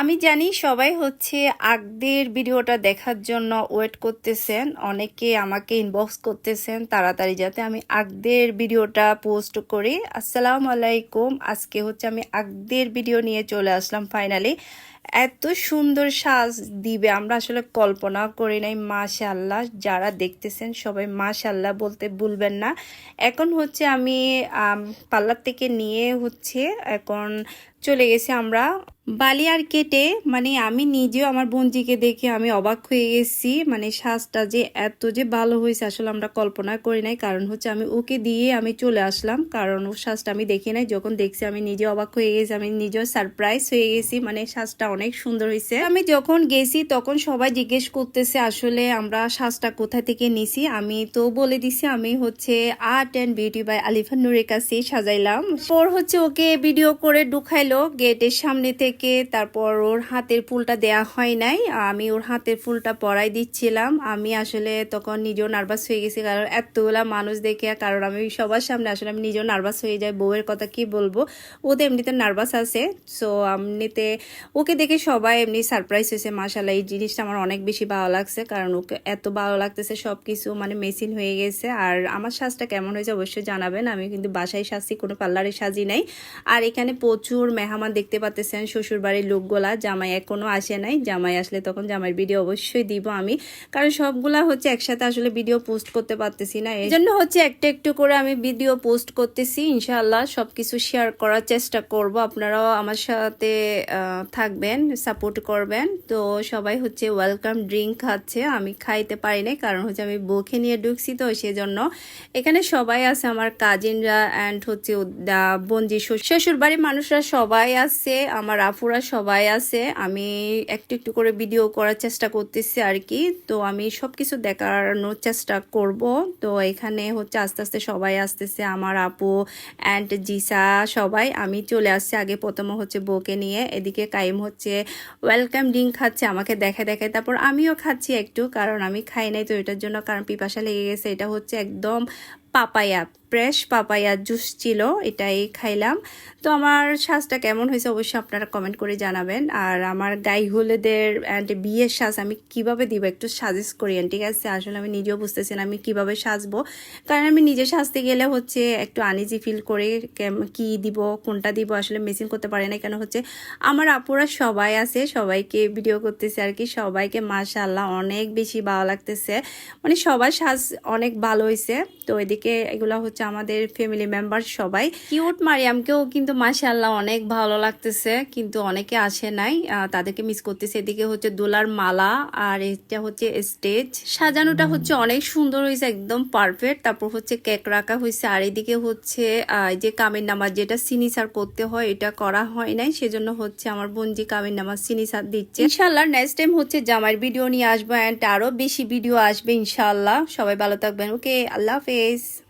আমি জানি সবাই হচ্ছে আগদের ভিডিওটা দেখার জন্য ওয়েট করতেছেন, অনেকে আমাকে ইনবক্স করতেছেন তাড়াতাড়ি যাতে আমি আগদের ভিডিওটা পোস্ট করি। আসসালাম আলাইকুম, আজকে হচ্ছে আমি আগদের ভিডিও নিয়ে চলে আসলাম ফাইনালি এত সুন্দর সাজ দিবে, আমরা আসলে কল্পনা করি নাই মাশাল্লাহ যারা দেখতেছেন সবাই মাশাল্লাহ বলতে ভুলবেন না। এখন হচ্ছে আমি, পার্লার থেকে নিয়ে হচ্ছে এখন চলে গেছি আমরা বালি আর কেটে মানে আমি নিজেও আমার বোনজিকে দেখে আমি অবাক হয়ে গেছি। মানে শ্বাসটা যে এত যে ভালো হয়েছে আসলে আমরা কল্পনা করি নাই। কারণ হচ্ছে আমি ওকে দিয়ে আমি চলে আসলাম। কারণ ও সাজটা আমি দেখি নাই। যখন দেখছি আমি নিজে অবাক হয়ে গেছি, আমি নিজেও সারপ্রাইজ হয়ে গেছি। মানে শ্বাসটা অনেক সুন্দর হয়েছে। আমি যখন গেছি তখন সবাই জিজ্ঞেস করতেছে আসলে আমরা শ্বাসটা কোথা থেকে নিছি? আমি তো বলে দিছি, আমি হচ্ছে art and beauty by Alifan নুরের কাছে সাজাইলাম। পর হচ্ছে ওকে ভিডিও করে ঢুকাইলো। গেটের সামনে থেকে তারপর ওর হাতের ফুলটা দেয়া হয় নাই। আমি ওর হাতের ফুলটা পরাই দিচ্ছিলাম। আমি আসলে তখন নিজেও নার্ভাস হয়ে গেছি, কারণ এতগুলা মানুষ দেখে কারণ আমি সবার সামনে আসলে আমি নিজেও নার্ভাস হয়ে যাই। বউয়ের কথা কি বলব? ও তো এমনিতে নার্ভাস আছে। সো এমনিতে ওকে দেখে সবাই এমনি সারপ্রাইজ হয়েছে। মাসাল্লাহ এই জিনিসটা আমার অনেক বেশি ভালো লাগছে, কারণ ওকে এত ভালো লাগতেছে সব কিছু মানে মেশিন হয়ে গেছে। আর আমার সাজটা কেমন হয়েছে অবশ্যই জানাবেন। আমি কিন্তু বাসায় সাজছি, কোনো পার্লারে সাজি নাই। আর এখানে প্রচুর মেহমান দেখতে পাচ্তেছেন শ্বশুর বাড়ির লোকগুলা জামাই এখনও আসে নাই। জামাই আসলে তখন জামাইয়ের ভিডিও অবশ্যই দিব আমি। কারণ সবগুলা হচ্ছে একসাথে আসলে ভিডিও পোস্ট করতে পারতেছি না। এই জন্য হচ্ছে একটা একটু করে আমি ভিডিও পোস্ট করতেছি। ইনশাআল্লাহ সবকিছু শেয়ার করার চেষ্টা করব। আপনারাও আমার সাথে থাকবেন সাপোর্ট করবেন। তো সবাই হচ্ছে ওয়েলকাম ড্রিঙ্ক খাচ্ছে। আমি খাইতে পারি নাই, কারণ হচ্ছে আমি বউকে নিয়ে ঢুকছি তো সেজন্য। এখানে সবাই আছে আমার কাজিনরা অ্যান্ড হচ্ছে বঞ্জি শ্বশুর- শ্বশুর বাড়ির মানুষরা সবাই আছে। আমার আফুরা সবাই আছে। আমি একটু একটু করে ভিডিও করার চেষ্টা করতেছি আর কি তো আমি সব কিছু দেখানোর চেষ্টা করব। তো এখানে হচ্ছে আস্তে আস্তে সবাই আসতেছে। আমার আপু অ্যান্ড জিসা সবাই। আমি চলে আসছি আগে প্রথমে হচ্ছে বউকে নিয়ে। এদিকে কাইম হচ্ছে ওয়েলকাম ড্রিঙ্ক খাচ্ছে, আমাকে দেখে দেখে তারপর আমিও খাচ্ছি একটু, কারণ আমি খাই নাই তো এটার জন্য, কারণ পিপাসা লেগে গেছে। এটা হচ্ছে একদম পাপায়া। ফ্রেশ পাপায়া জুস ছিল, এটাই খাইলাম। তো আমার সাজটা কেমন হয়েছে অবশ্যই আপনারা কমেন্ট করে জানাবেন। আর আমার গাই হলুদের অ্যান্ড বিয়ের সাজ আমি কীভাবে দিব একটু সাজেস্ট করিয়েন, ঠিক আছে? আসলে আমি নিজেও বুঝতেছি না আমি কীভাবে সাজবো। কারণ আমি নিজে সাজতে গেলে হচ্ছে একটু আনিজি ফিল করে কি দিব, কোনটা দিব আসলে মেশিন করতে পারি না। কেন হচ্ছে আমার আপুরা সবাই আছে, সবাইকে ভিডিও করতেছে আর কি। সবাইকে মাশাআল্লাহ অনেক বেশি ভালো লাগতেছে। মানে সবার সাজ অনেক ভালো হয়েছে। তো এদিকে এগুলা হচ্ছে আমাদের ফ্যামিলি মেম্বার সবাই। কিউট মারিয়ামকেও কিন্তু মাশাআল্লাহ অনেক ভালো লাগতেছে কিন্তু অনেকে আসে নাই। তাদেরকে মিস করতেছে। এদিকে হচ্ছে দোলার মালা আর এটা হচ্ছে স্টেজ সাজানোটা হচ্ছে অনেক সুন্দর হয়েছে একদম পারফেক্ট তারপর হচ্ছে কেক রাখা হয়েছে। আর এদিকে হচ্ছে যে কামের নামাজ যেটা সিনিসার করতে হয় এটা করা হয় নাই। সেজন্য হচ্ছে আমার বোনজি কামের নামাজ সিনিসার দিচ্ছে। ইনশাল্লাহ নেক্সট টাইম হচ্ছে জামাইয়ের ভিডিও নিয়ে আসব অ্যান্ড আরও বেশি ভিডিও আসবে ইনশাল্লাহ সবাই ভালো থাকবেন। ওকে আল্লাহ হাফেজ।